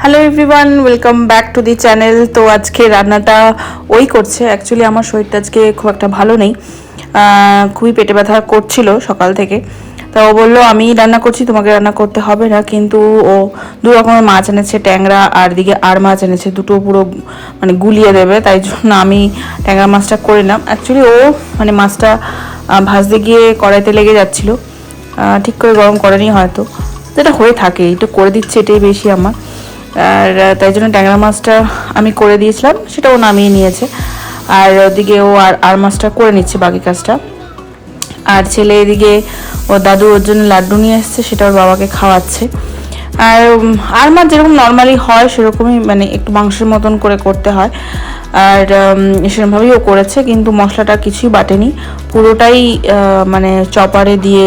Hello everyone welcome back to the channel তো আজকে রান্নাটা ওই করছে। অ্যাকচুয়ালি আমার শরীরটা আজকে খুব একটা ভালো নেই। খুবই পেটে ব্যথা করছিল সকাল থেকে। তা ও বলল, আমি রান্না করছি, তোমাকে রান্না করতে হবে না। কিন্তু ও দু রকমের মাছ এনেছে, ট্যাংরা আর দিকে আর মাছ এনেছে। দুটো পুরো মানে গুলিয়ে দেবে, তাই জন্য আমি ট্যাংরা মাছটা করে নিলাম। অ্যাকচুয়ালি ও মানে মাছটা ভাজতে গিয়ে কড়াইতে লেগে যাচ্ছিল। ঠিক করে গরম করেনি হয়তো। যেটা হয়ে থাকে, একটু করে দিচ্ছে, এটাই বেশি আমার। আর তাই জন্য ট্যাংরা মাছটা আমি করে দিয়েছিলাম সেটা ও নামিয়ে নিয়েছে। আর ওদিকে ও আর আর মাছটা করে নিচ্ছে বাকি কাজটা। আর ছেলে এদিকে, ও দাদু ওর জন্য লাড্ডু নিয়ে এসছে, সেটা ওর বাবাকে খাওয়াচ্ছে। আর আর মাছ যেরকম নর্মালি হয়, সেরকমই মানে একটু মাংসের মতন করে করতে হয়। আর সেরকমভাবেই ও করেছে, কিন্তু মশলাটা কিছুই বাটেনি। পুরোটাই মানে চপারে দিয়ে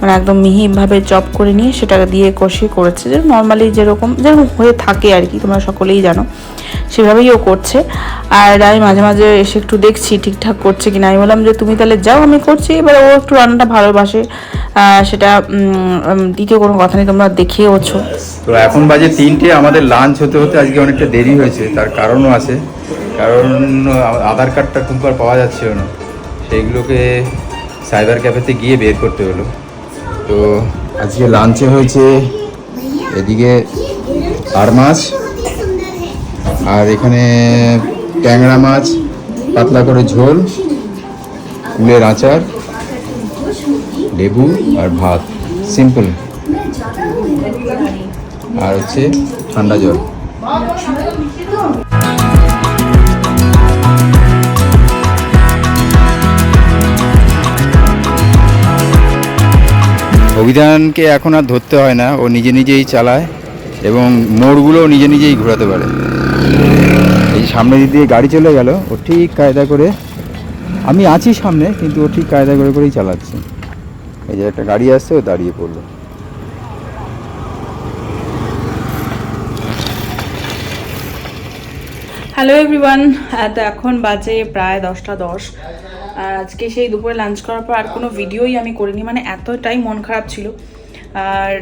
মানে একদম মিহিভাবে চপ করে নিয়ে সেটা দিয়ে কষিয়ে করেছে। যে নর্মালি যেরকম যেরকম হয়ে থাকে আর কি, তোমরা সকলেই জানো, সেভাবেই ও করছে। আর আমি মাঝে মাঝে এসে একটু দেখছি ঠিকঠাক করছে কিনা। আমি বললাম যে, তুমি তাহলে যাও, আমি করছি। এবার ও একটু রান্নাটা ভালোবাসে। সেটা দ্বিতীয় কোনো কথা নেই, তোমরা দেখিয়েওছো তো এখন বাজে তিনটে, আমাদের লাঞ্চ হতে হতে আজকে অনেকটা দেরি হয়েছে। তার কারণও আছে। কারণ, আধার কার্ডটা টুম্পার পাওয়া যাচ্ছিল না। সেইগুলোকে সাইবার ক্যাফেতে গিয়ে বের করতে হলো। তো আজকে লাঞ্চে হয়েছে এদিকে আর মাছ আর এখানে ট্যাংরা মাছ, পাতলা করে ঝোল কুলের আচার, লেবু আর ভাত। সিম্পল আর হচ্ছে ঠান্ডা জল। অভিধানকে এখন আর ধরতে হয় না, ও নিজে নিজেই চালায় এবং মোড়গুলো নিজে নিজেই ঘোরাতে পারে। এই সামনে দিয়ে গাড়ি চলে গেল, ও ঠিক কায়দা করে, আমি আছি সামনে, কিন্তু ও ঠিক কায়দা করে করেই চালাচ্ছে। এই যে একটা গাড়ি আসছে, ও দাঁড়িয়ে পড়ল। হ্যালো এভরিওয়ান তো এখন বাজে প্রায় দশটা দশ। আজকে সেই দুপুরে লাঞ্চ করার পর আর কোনো ভিডিওই আমি করিনি মানে এতটাই মন খারাপ ছিল। আর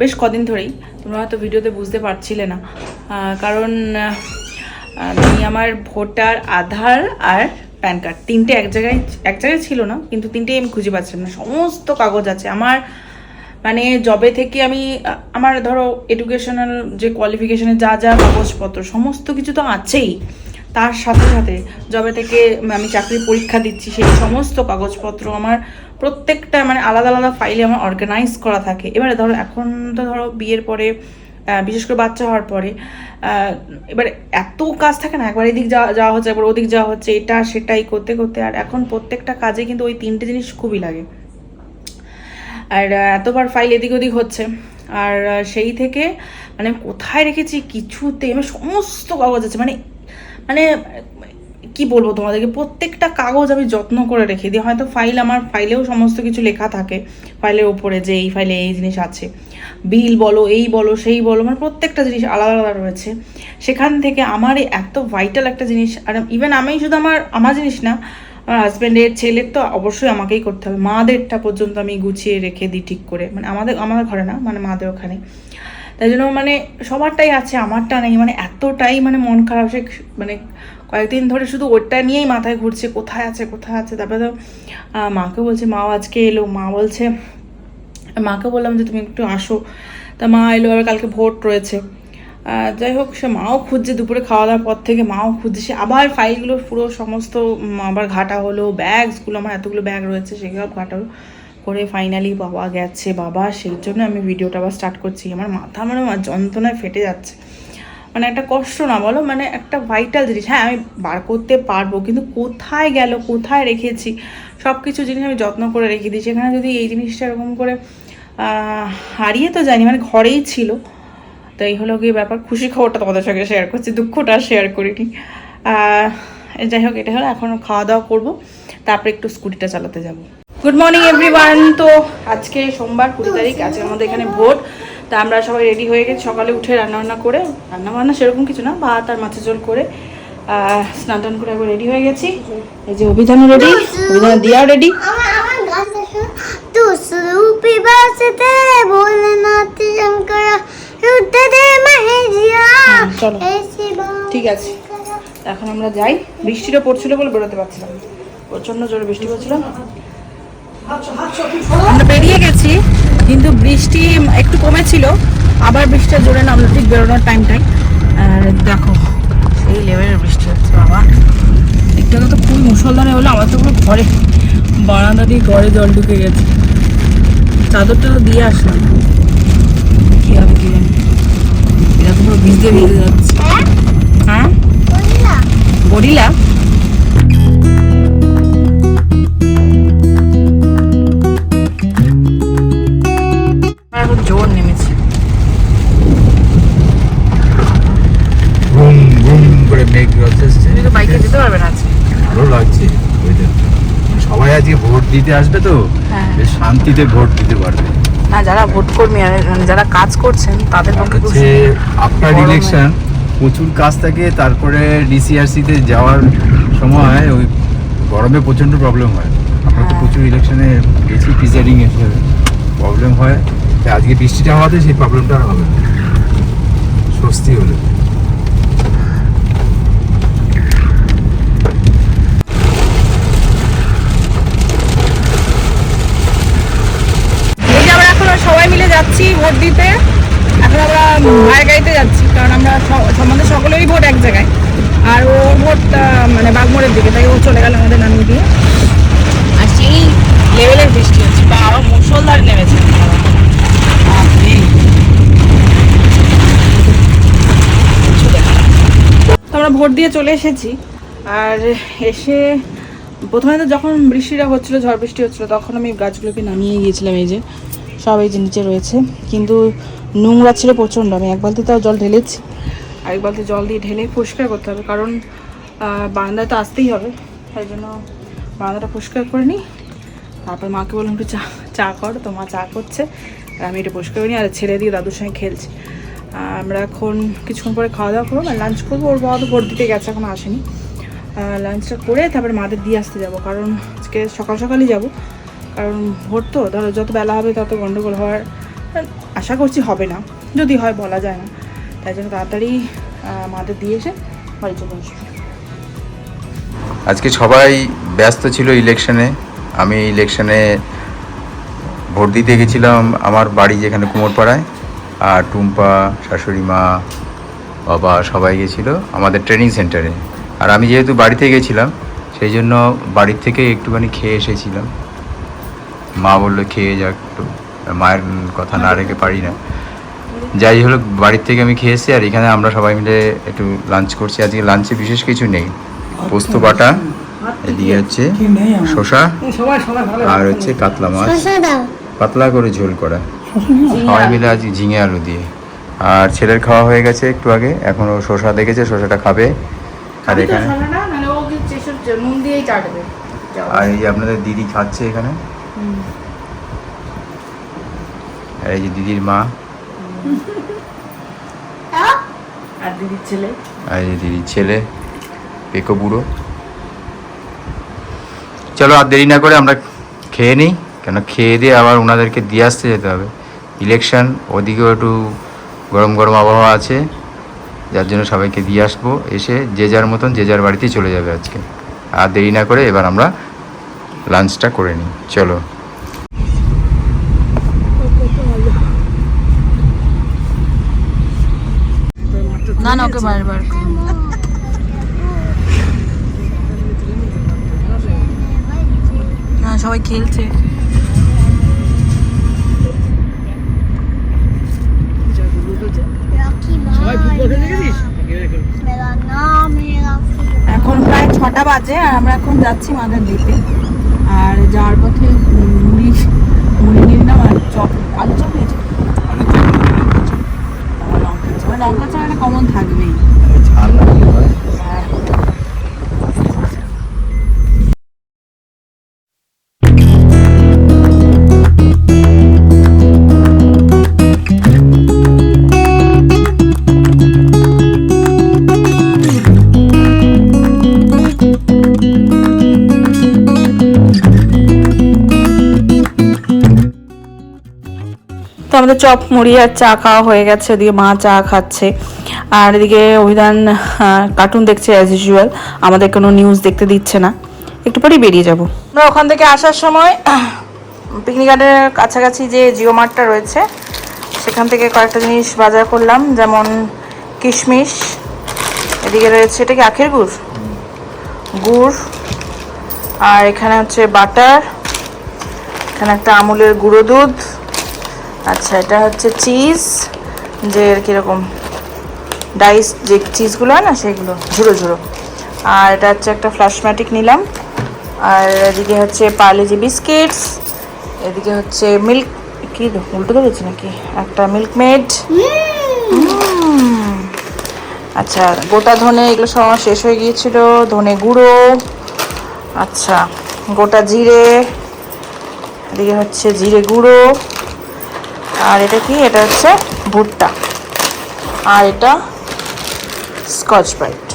বেশ কদিন ধরেই, তোমরা হয়তো ভিডিওতে বুঝতে পারছিলে না। কারণ আমি আমার ভোটার, আধার আর প্যান কার্ড তিনটে এক জায়গায় এক জায়গায় ছিল না, কিন্তু তিনটেই আমি খুঁজে পাচ্ছিলাম না। সমস্ত কাগজ আছে। আমার মানে জবে থেকে আমি, আমার ধরো এডুকেশনাল যে কোয়ালিফিকেশনের যা যা কাগজপত্র, সমস্ত কিছু তো আছেই। তার সাথে সাথে জবে থেকে আমি চাকরির পরীক্ষা দিচ্ছি, সেই সমস্ত কাগজপত্র আমার প্রত্যেকটা মানে আলাদা আলাদা ফাইলে আমার অর্গানাইজ করা থাকে। এবারে ধরো, এখন তো ধরো বিয়ের পরে বিশেষ করে বাচ্চা হওয়ার পরে এবারে এত কাজ থাকে না, একবার এদিক যাওয়া যাওয়া হচ্ছে একবার ওদিক যাওয়া হচ্ছে, এটা, সেটাই করতে করতে, আর এখন প্রত্যেকটা কাজে কিন্তু ওই তিনটে জিনিস খুবই লাগে। আর এতবার ফাইল এদিক ওদিক হচ্ছে, আর সেই থেকে মানে কোথায় রেখেছি, কিছুতে মানে সমস্ত কাগজ আছে মানে মানে কি বলব তোমাদেরকে, প্রত্যেকটা কাগজ আমি যত্ন করে রেখে দিই। হয়তো ফাইল আমার ফাইলেও সমস্ত কিছু লেখা থাকে ফাইলের ওপরে যে এই ফাইলে এই জিনিস আছে। বিল বলো, এই বলো, সেই বলো মানে প্রত্যেকটা জিনিস আলাদা আলাদা রয়েছে। সেখান থেকে আমার এত ভাইটাল একটা জিনিস, আর ইভেন আমি শুধু আমার আমার জিনিস না, আমার হাজব্যান্ডের ছেলের তো অবশ্যই আমাকেই করতে হবে। মাদেরটা পর্যন্ত আমি গুছিয়ে রেখে দিই ঠিক করে। মানে আমাদের আমাদের ঘরে না মানে মাদের ওখানে। তাই জন্য মানে সবারটাই আছে, আমারটা নেই। মানে এতটাই মানে মন খারাপ সে মানে কয়েকদিন ধরে শুধু ওটা নিয়েই মাথায় ঘুরছে, কোথায় আছে কোথায় আছে। তারপরে তো মাকে বলছে, মাও আজকে এলো। মা বলছে, মাকে বললাম যে তুমি একটু আসো। তা মা এলো আবার কালকে ভোট রয়েছে। যাই হোক, সে মাও খুঁজছে, দুপুরে খাওয়া দাওয়ার পর থেকে মাও খুঁজছে। আবার ফাইলগুলো পুরো সমস্ত আবার ঘাটা হলো ব্যাগসগুলো আমার এতগুলো ব্যাগ রয়েছে, সেগুলো ঘাটা হলো। করে ফাইনালি বাবা গেছে, বাবা, সেই জন্য আমি ভিডিওটা আবার স্টার্ট করছি। আমার মাথা মানে আমার যন্ত্রণায় ফেটে যাচ্ছে। মানে একটা কষ্ট না, বলো? মানে একটা ভাইটাল জিনিস। হ্যাঁ আমি বার করতে পারব, কিন্তু কোথায় গেল, কোথায় রেখেছি? সব কিছু জিনিস আমি যত্ন করে রেখে দিয়েছি। এখানে যদি এই জিনিসটা এরকম করে হারিয়ে তো যায়নি মানে ঘরেই ছিল। তো এই হলো গিয়ে ব্যাপার। খুশি খবরটা তোমাদের সঙ্গে শেয়ার করছি, দুঃখটা শেয়ার করিনি। যাই হোক, এটা হলো। এখন খাওয়া দাওয়া করব। তারপরে একটু স্কুটিটা চালাতে যাব। গুড মর্নিং এভরিওয়ান তো আজকে সোমবার কুড়ি তারিখ আজকে আমাদের এখানে ভোট। তা আমরা সবাই রেডি হয়ে গেছি। সকালে উঠে রান্না বান্না করে রান্না বান্না সেরকম কিছু না ভাত আর মাছের ঝোল করে স্নান টান করে একবার রেডি হয়ে গেছি। এই যে অভিধানও রেডি অভিধান দিয়াও রেডি চলো। ঠিক আছে। এখন আমরা যাই। বৃষ্টিটা পড়ছিল বলে বেরোতে পারছিলাম। প্রচণ্ড জোরে বৃষ্টি পড়ছিল। আমরা বেরিয়ে গেছি কিন্তু বৃষ্টি একটু কমেছিল আবার বৃষ্টিটা জোরে নামলো ঠিক বেরোনোর টাইমটাই আর দেখো এই লেভেলের বৃষ্টি হচ্ছে বাবা। একটু তো খুবই মুসলধারে হলো আমার তো পুরো ঘরে বারান্দা দিয়ে ঘরে জল ঢুকে গেছে। চাদরটা তো দিয়ে আসলাম। কি হবে কি জানি। এটা তো পুরো ভিজে ভিজে যাচ্ছে। হ্যাঁ? গরিলা? দিতে আসবে তো হ্যাঁ। বেশ শান্তিতে ভোট দিতে পারবে। না যারা ভোট কর্মী মানে যারা কাজ করছেন তাদের পক্ষে হচ্ছে আফটার ইলেকশন প্রচুর কাজ থাকে তারপরে ডিসিআরসিতে যাওয়ার সময় ওই গরমে প্রচণ্ড প্রবলেম হয়। আমরা তো হ্যাঁ। প্রচুর ইলেকশনে গেছি প্রিজাইডিং হিসেবে প্রবলেম হয়। আজকে বৃষ্টিটা হওয়াতে সেই প্রবলেমটা আর হবে না। স্বস্তি হলো। যাচ্ছি ভোট দিতে। এখন আমরা ভাইয়ের গাড়িতে যাচ্ছি, কারণ আমরা স- আমাদের সকলেরই ভোট এক জায়গায়। আর ওর ভোট মানে বাগমোড়ের দিকে, তাই ও চলে গেল আমাদের নামিয়ে দিয়ে। আর সেই লেভেলের বৃষ্টি হচ্ছে। বা আরও মুসলধারে নেমেছে। আমরা ভোট দিয়ে চলে এসেছি। আর এসে প্রথমে তো যখন বৃষ্টিটা হচ্ছিল, ঝড় বৃষ্টি হচ্ছিল, তখন আমি গাছগুলোকে নামিয়ে গিয়েছিলাম এই যে। সব এই যে নিচে রয়েছে। কিন্তু নোংরা ছিল প্রচণ্ড। আমি এক বালতি তাও জল ঢেলেছি। আরেক বালতি জল দিয়ে ঢেলে পরিষ্কার করতে হবে। কারণ বারান্দায় তো আসতেই হবে। তাই জন্য বারান্দাটা পরিষ্কার করে নিই। তারপর মাকে বললাম, একটু চা চা কর। তো মা চা করছে। আর আমি এটা পরিষ্কার করি আর ছেড়ে দিয়ে দাদুর সঙ্গে খেলছি। আমরা এখন কিছুক্ষণ পরে খাওয়া দাওয়া করব। আর লাঞ্চ করব। ওর বাবা তো ভোট দিতে গেছে, এখন আসেনি। লাঞ্চটা করে তারপরে মাদের দিয়ে আসতে যাব। কারণ আজকে সকাল সকালই যাব। কারণ ভোট তো, ধরো যত বেলা হবে তত গন্ডগোল হওয়ার আশা করছি হবে না, যদি হয় বলা যায় না। তাই জন্য তাড়াতাড়ি মাদের দিয়ে এসে বাড়ি চলে আসব। আজকে সবাই ব্যস্ত ছিল ইলেকশনে, আমি ইলেকশনে ভোট দিতে গেছিলাম আমার বাড়ি যেখানে কুমোরপাড়ায়, আর টুম্পা, শাশুড়ি মা, বাবা সবাই গেছিল আমাদের ট্রেনিং সেন্টারে। আর আমি যেহেতু বাড়িতে গেছিলাম, সেই জন্য বাড়ির থেকে একটুখানি খেয়ে এসেছিলাম। মা বলল খেয়ে যাক একটু। মায়ের কথা না রেখে পারি না। যাই হলো বাড়ির থেকে আমি খেয়ে এসেছি আর এখানে আমরা সবাই মিলে একটু লাঞ্চ করছি। আজকে লাঞ্চে বিশেষ কিছু নেই। পোস্ত বাটা এদিকে হচ্ছে শসা আর হচ্ছে কাতলা মাছ। পাতলা করে ঝোল করা। সবাই মিলে আজ ঝিঙে আলু দিয়ে। আর ছেলের খাওয়া হয়ে গেছে একটু আগে। এখন ও শসা দেখেছে শসাটা খাবে। আর এখানে নুন দিয়েই চাটবে। আর এই আপনাদের দিদি খাচ্ছে এখানে। আর এই যে দিদির মা। আর দিদির ছেলে? আর এই যে দিদির ছেলে পেকো বুড়ো। চলো আর দেরি না করে আমরা খেয়ে নিই কেন খেয়ে দিয়ে আবার ওনাদেরকে দিয়ে আসতে যেতে হবে। ইলেকশন ওদিকেও একটু গরম গরম আবহাওয়া আছে যার জন্য সবাইকে দিয়ে আসব। এসে যে যার মতন যে যার বাড়িতেই চলে যাবে আজকে। আর দেরি না করে এবার আমরা লাঞ্চটা করে নিই। চলো। না না ওকে বারবার না সবাই খেলছে। এখন প্রায় ছটা বাজে আর আমরা এখন যাচ্ছি মাদার দিতে আর যাওয়ার পথে মুড়ি মুড়ি নিলাম আর চপ আলু চপ নিয়েছি। লঙ্কা চপ। লঙ্কা চপ একটা কমন থাকবেই। হ্যাঁ আমাদের চপ মুড়ি আর চা খাওয়া হয়ে গেছে ওদিকে মা চা খাচ্ছে। আর এদিকে অভিধান কার্টুন দেখছে অ্যাজ ইউজুয়াল আমাদের কোনো নিউজ দেখতে দিচ্ছে না। একটু পরেই বেরিয়ে যাব। আমরা ওখান থেকে আসার সময় পিকনিক গার্ডের কাছাকাছি যে জিও মার্টটা রয়েছে, সেখান থেকে কয়েকটা জিনিস বাজার করলাম, যেমন কিশমিশ, এদিকে রয়েছে, এটা কি আখের গুড়? গুড়, আর এখানে হচ্ছে বাটার, এখানে একটা আমুলের গুঁড়ো দুধ আচ্ছা এটা হচ্ছে চিজ যে কীরকম ডাইস যে চিজগুলো হয় না, সেগুলো ঝুড়ো ঝুড়ো আর এটা হচ্ছে একটা ফ্লাশম্যাটিক নিলাম। আর এদিকে হচ্ছে পার্লেজি বিস্কিটস এদিকে হচ্ছে মিল্ক কি উল্টো ধরেছি নাকি? একটা মিল্ক মেড আচ্ছা গোটা ধনে এগুলো সব আমার শেষ হয়ে গিয়েছিল। ধনে গুঁড়ো। আচ্ছা গোটা জিরে। এদিকে হচ্ছে জিরে গুঁড়ো। আর এটা কি? এটা হচ্ছে ভুট্টা। আর এটা স্কচ ব্রাইট।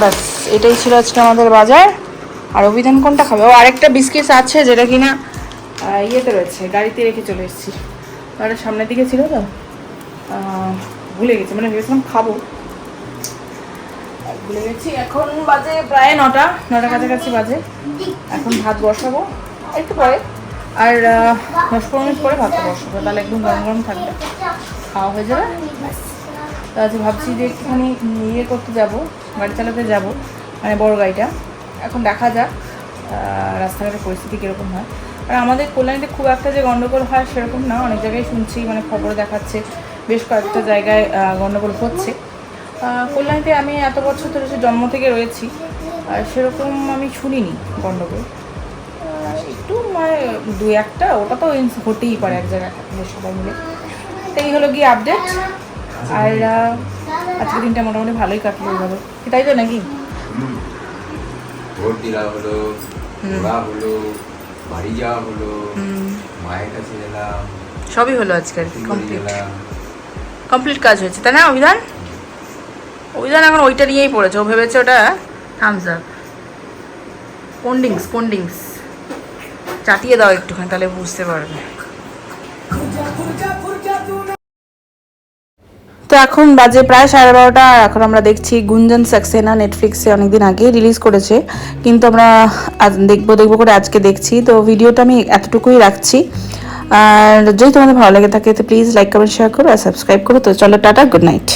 ব্যাস এটাই ছিল আজকে আমাদের বাজার। আর অভিধান কোনটা খাবে? ও আরেকটা বিস্কিটস আছে যেটা কিনা আহ, ইয়েতে রয়েছে গাড়িতে রেখে চলে এসেছি। ওটা সামনের দিকে ছিল তো? ভুলে গেছি মানে ভেবেছিলাম খাব। ভুলে গেছি এখন বাজে প্রায় নটা নটা কাছাকাছি বাজে। এখন ভাত বসাবো একটু পরে। আর দশ পনেরো মিনিট পরে ভাতটা বসাবো তাহলে একদম গরম গরম থাকবে। খাওয়া হয়ে যাবে? ব্যাস। তো আজ ভাবছি যে একটুখানি ইয়ে করতে যাব, গাড়ি চালাতে যাব মানে বড় গাড়িটা। এখন দেখা যাক রাস্তাঘাটের পরিস্থিতি কীরকম হয়। আর আমাদের কল্যাণীতে খুব একটা যে গণ্ডগোল হয় সেরকম না, অনেক জায়গায় শুনছি মানে খবরে দেখাচ্ছে, বেশ কয়েকটা জায়গায় গণ্ডগোল হচ্ছে। কল্যাণীতে আমি এত বছর ধরে জন্ম থেকে রয়েছি, আর সেরকম আমি শুনিনি গণ্ডগোল মানে দু একটা ওটা তো হতেই পারে এক জায়গায় সবাই মিলে। তো এই হলো গিয়ে আপডেট আর আহ, আজকে দিনটা মোটামুটি ভালোই কাটলো ওইভাবে এটাই তো নাকি? ভোট দেওয়া হলো ঘোরা হলো বাড়ি যাওয়া হলো মায়ের কাছে গেলাম সবই হলো আজকের শিলিগুড়ি কমপ্লিট কমপ্লিট কাজ হয়েছে তাই না অভিধান? অভিধান এখন ওইটা নিয়েই পড়েছে ও ভেবেছে ওটা থামস আপ কোন্ডিংস কোন্ডিংস চাটিয়ে দাও একটুখানি, তাহলে বুঝতে পারবে। তো এখন বাজে প্রায় সাড়ে বারোটা এখন আমরা দেখছি গুঞ্জন সাক্সেনা নেটফ্লিক্সে অনেকদিন আগে রিলিজ করেছে। কিন্তু আমরা দেখব দেখব করে আজকে দেখছি। তো ভিডিওটা আমি এতটুকুই রাখছি। আর যদি তোমাদের ভালো লাগে থাকে, তো প্লিজ লাইক কমেন্ট শেয়ার করো আর সাবস্ক্রাইব করো। তো চলো, টাটা গুড নাইট